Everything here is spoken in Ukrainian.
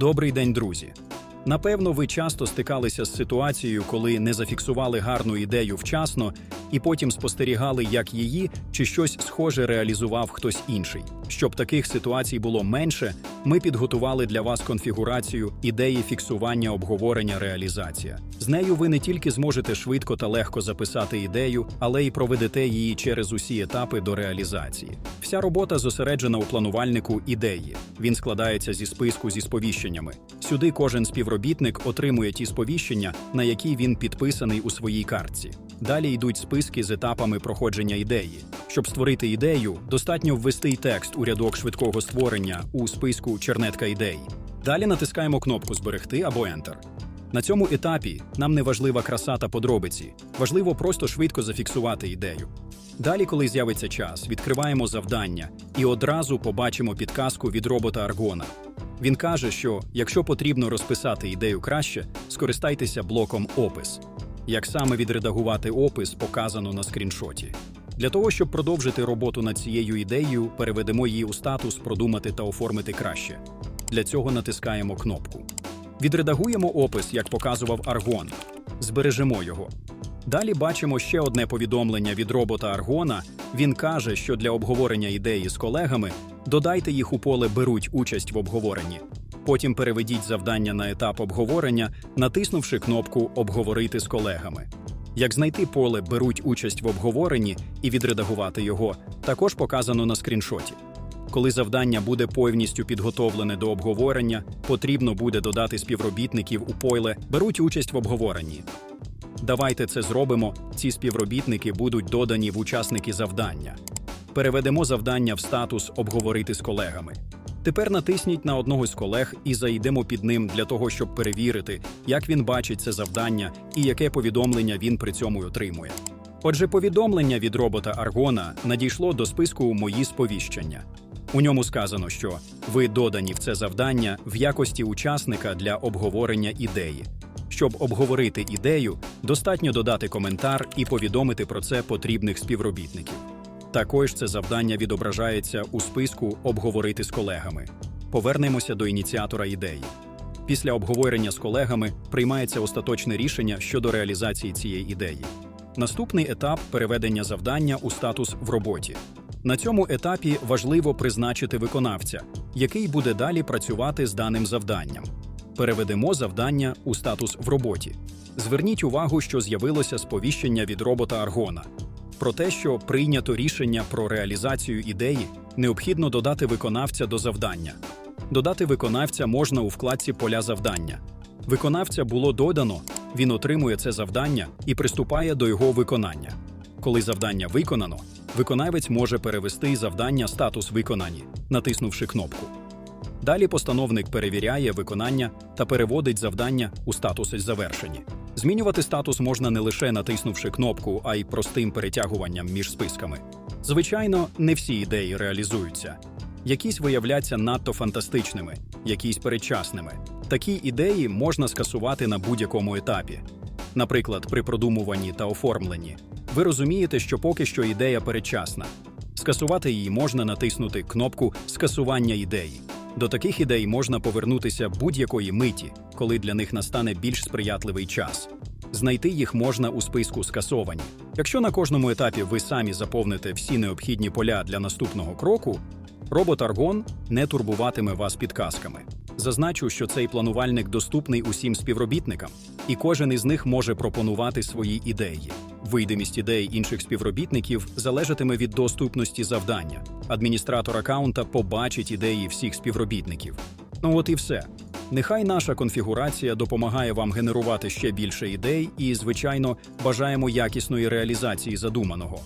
Добрий день, друзі. Напевно, ви часто стикалися з ситуацією, коли не зафіксували гарну ідею вчасно і потім спостерігали, як її чи щось схоже реалізував хтось інший. Щоб таких ситуацій було менше, ми підготували для вас конфігурацію ідеї фіксування обговорення реалізація. З нею ви не тільки зможете швидко та легко записати ідею, але й проведете її через усі етапи до реалізації. Вся робота зосереджена у планувальнику ідеї. Він складається зі списку зі сповіщеннями. Сюди кожен співробітник отримує ті сповіщення, на які він підписаний у своїй картці. Далі йдуть списки з етапами проходження ідеї. Щоб створити ідею, достатньо ввести текст у рядок швидкого створення у списку чернетка ідей. Далі натискаємо кнопку Зберегти або Enter. На цьому етапі нам не важлива краса та подробиці, важливо просто швидко зафіксувати ідею. Далі, коли з'явиться час, відкриваємо завдання і одразу побачимо підказку від робота Аргона. Він каже, що якщо потрібно розписати ідею краще, скористайтеся блоком Опис. Як саме відредагувати опис, показано на скріншоті. Для того, щоб продовжити роботу над цією ідеєю, переведемо її у статус Продумати та оформити краще. Для цього натискаємо кнопку. Відредагуємо опис, як показував Аргон. Збережемо його. Далі бачимо ще одне повідомлення від робота Аргона. Він каже, що для обговорення ідеї з колегами додайте їх у поле беруть участь в обговоренні. Потім переведіть завдання на етап обговорення, натиснувши кнопку Обговорити з колегами. Як знайти поле беруть участь в обговоренні і відредагувати його, також показано на скріншоті. Коли завдання буде повністю підготовлене до обговорення, потрібно буде додати співробітників у пойле беруть участь в обговоренні. Давайте це зробимо. Ці співробітники будуть додані в учасники завдання. Переведемо завдання в статус Обговорити з колегами. Тепер натисніть на одного з колег і зайдемо під ним для того, щоб перевірити, як він бачить це завдання і яке повідомлення він при цьому отримує. Отже, повідомлення від робота Аргона надійшло до списку Мої сповіщення. У ньому сказано, що ви додані в це завдання в якості учасника для обговорення ідеї. Щоб обговорити ідею, достатньо додати коментар і повідомити про це потрібних співробітників. Також це завдання відображається у списку Обговорити з колегами. Повернемося до ініціатора ідеї. Після обговорення з колегами приймається остаточне рішення щодо реалізації цієї ідеї. Наступний етап переведення завдання у статус в роботі. На цьому етапі важливо призначити виконавця, який буде далі працювати з даним завданням. Переведемо завдання у статус в роботі. Зверніть увагу, що з'явилося сповіщення від робота Аргона. Про те, що прийнято рішення про реалізацію ідеї, необхідно додати виконавця до завдання. Додати виконавця можна у вкладці Поля завдання. Виконавця було додано, він отримує це завдання і приступає до його виконання. Коли завдання виконано, виконавець може перевести завдання статус виконані, натиснувши кнопку. Далі постановник перевіряє виконання та переводить завдання у статуси завершені. Змінювати статус можна не лише натиснувши кнопку, а й простим перетягуванням між списками. Звичайно, не всі ідеї реалізуються. Якісь виявляться надто фантастичними, якісь передчасними. Такі ідеї можна скасувати на будь-якому етапі. Наприклад, при продумуванні та оформленні. Ви розумієте, що поки що ідея передчасна. Скасувати її можна натиснути кнопку Скасування ідеї. До таких ідей можна повернутися будь-якої миті, коли для них настане більш сприятливий час. Знайти їх можна у списку скасовані. Якщо на кожному етапі ви самі заповните всі необхідні поля для наступного кроку, робот Аргон не турбуватиме вас підказками. Зазначу, що цей планувальник доступний усім співробітникам, і кожен із них може пропонувати свої ідеї. Видимість ідей інших співробітників залежатиме від доступності завдання. Адміністратор аккаунта побачить ідеї всіх співробітників. Ну от і все. Нехай наша конфігурація допомагає вам генерувати ще більше ідей і, звичайно, бажаємо якісної реалізації задуманого.